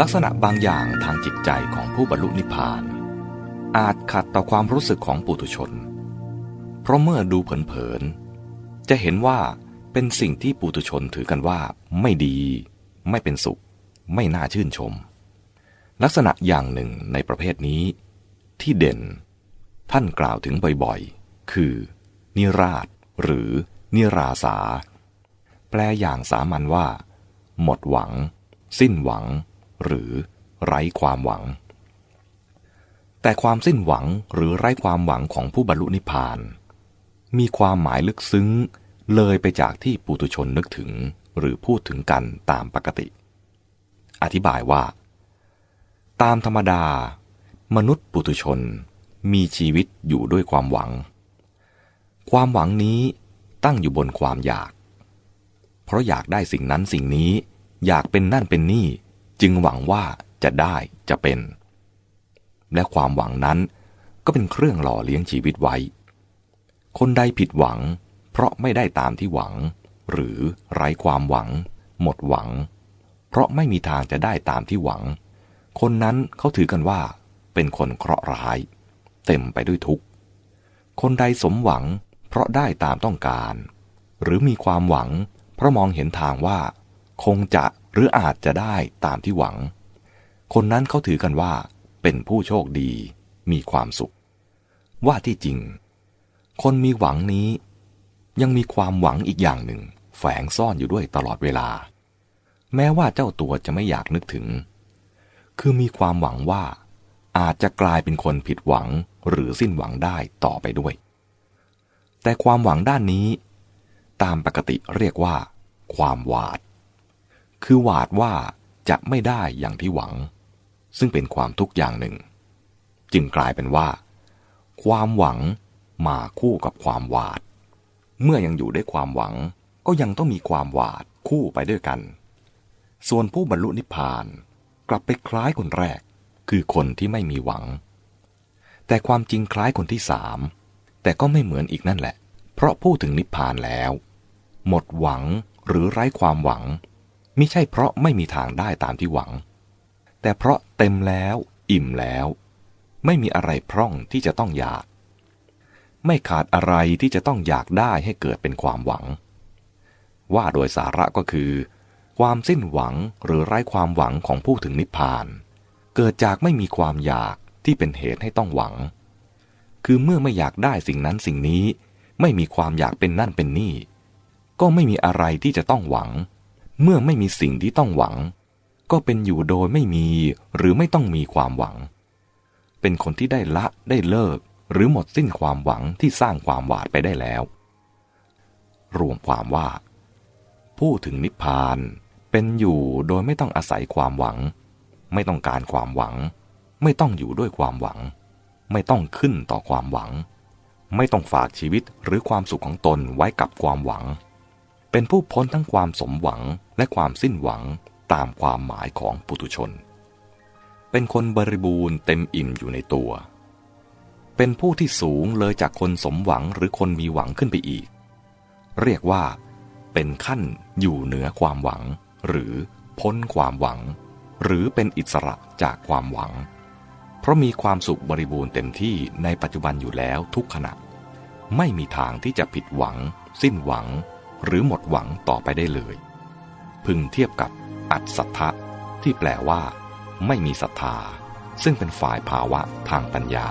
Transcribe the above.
ลักษณะบางอย่างทางจิตใจของผู้บรรลุนิพพาน อาจขัดต่อความรู้สึกของปุถุชน เพราะเมื่อดูเผินๆ จะเห็นว่าเป็นสิ่งที่ปุถุชนถือกันว่าไม่ดี ไม่เป็นสุข ไม่น่าชื่นชม ลักษณะอย่างหนึ่งในประเภทนี้ ที่เด่น ท่านกล่าวถึงบ่อยๆ คือ นิราช หรือ นิราสา แปลอย่างสามัญว่า หมดหวัง สิ้นหวัง หรือไร้ความหวัง แต่ความสิ้นหวังหรือไร้ความหวังของผู้บรรลุนิพพาน มีความหมายลึกซึ้งเลยไปจากที่ปุตุชนนึกถึงหรือพูดถึงกันตามปกติ อธิบายว่า ตามธรรมดา มนุษย์ปุตุชนมีชีวิตอยู่ด้วยความหวัง ความหวังนี้ตั้งอยู่บนความอยาก เพราะอยากได้สิ่งนั้นสิ่งนี้ อยากเป็นนั่นเป็นนี่ จึงหวังว่าจะได้จะเป็น และความหวังนั้นก็เป็นเครื่องหล่อเลี้ยงชีวิตไว้ คนใดผิดหวัง เพราะไม่ได้ตามที่หวัง หรือไร้ความหวัง หมดหวัง เพราะไม่มีทางจะได้ตามที่หวัง คนนั้นเขาถือกันว่า เป็นคนเคราะห์ร้าย เต็มไปด้วยทุกข์ คนใดสมหวัง เพราะได้ตามต้องการ หรือมีความหวัง เพราะมองเห็นทางว่า คงจะ หรืออาจจะได้ตามที่หวัง คนนั้นเขาถือกันว่า เป็นผู้โชคดีมีความสุข ว่าที่จริง คนมีหวังนี้ ยังมีความหวังอีกอย่างหนึ่ง แฝงซ่อนอยู่ด้วยตลอดเวลา แม้ว่าเจ้าตัวจะไม่อยากนึกถึง คือมีความหวังว่า อาจจะกลายเป็นคนผิดหวังหรือสิ้นหวังได้ต่อไปด้วย แต่ความหวังด้านนี้ ตามปกติเรียกว่า ความหวาด คือหวาดว่าจะไม่ได้อย่างที่หวัง ซึ่งเป็นความทุกข์อย่างหนึ่ง จึงกลายเป็นว่า ความหวังมาคู่กับความหวาด เมื่อยังอยู่ด้วยความหวัง ก็ยังต้องมีความหวาดคู่ไปด้วยกัน ส่วนผู้บรรลุนิพพานกลับไปคล้ายคนแรก คือคนที่ไม่มีหวัง แต่ความจริงคล้ายคนที่สามแต่ก็ไม่เหมือนอีกนั่นแหละ เพราะพูดถึงนิพพานแล้ว หมดหวังหรือไร้ความหวัง ม่ใช่เพราะไม่มีทางได้ตามที่หวัง แต่เพราะเต็มแล้วอิ่มแล้ว ไม่มีอะไรพร่องที่จะต้องอยาก ไม่ขาดอะไรที่จะต้องอยากได้ให้เกิดเป็นความหวัง ว่าโดยสาระก็คือ ความสิ้นหวังหรือไร้ความหวังของผู้ถึงนิพพาน เกิดจากไม่มีความอยากที่เป็นเหตุให้ต้องหวัง คือเมื่อไม่อยากได้สิ่งนั้นสิ่งนี้ ไม่มีความอยากเป็นนั่นเป็นนี่ ก็ไม่มีอะไรที่จะต้องหวัง เมื่อไม่มีสิ่งที่ต้องหวัง ก็เป็นอยู่โดยไม่มีหรือไม่ต้องมีความหวัง เป็นคนที่ได้ละได้เลิก หรือหมดสิ้นความหวังที่สร้างความหวาดไปได้แล้ว รวมความว่า ผู้ถึงนิพพานเป็นอยู่โดยไม่ต้องอาศัยความหวัง ไม่ต้องการความหวัง ไม่ต้องอยู่ด้วยความหวัง ไม่ต้องขึ้นต่อความหวัง ไม่ต้องฝากชีวิตหรือความสุขของตนไว้กับความหวัง เป็นผู้พ้นทั้งความสมหวังและความสิ้นหวังตามความหมายของปุถุชน เป็นคนบริบูรณ์เต็มอิ่มอยู่ในตัว เป็นผู้ที่สูงเลยจากคนสมหวังหรือคนมีหวังขึ้นไปอีก เรียกว่า เป็นขั้นอยู่เหนือความหวัง หรือพ้นความหวัง หรือเป็นอิสระจากความหวัง เพราะมีความสุขบริบูรณ์เต็มที่ในปัจจุบันอยู่แล้วทุกขณะ ไม่มีทางที่จะผิดหวัง สิ้นหวัง หรือหมดหวังต่อไปได้เลย พึงเทียบกับอัศทธะที่แปลว่า ไม่มีศรัทธา ซึ่งเป็นฝ่ายภาวะทางปัญญา